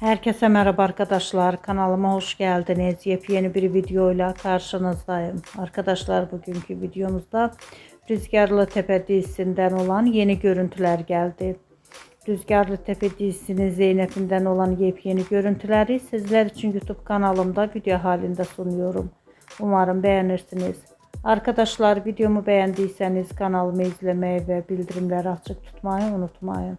Herkese merhaba arkadaşlar. Kanalıma hoş geldiniz. Yepyeni bir videoyla karşınızdayım. Arkadaşlar bugünkü videomuzda Rüzgarlı Tepe dizisinden olan yeni görüntüler geldi. Rüzgarlı Tepe dizisinin Zeynep'inden olan yepyeni görüntüleri sizler için YouTube kanalımda video halinde sunuyorum. Umarım beğenirsiniz. Arkadaşlar videomu beğendiyseniz kanalımı izlemeyi ve bildirimleri açık tutmayı unutmayın.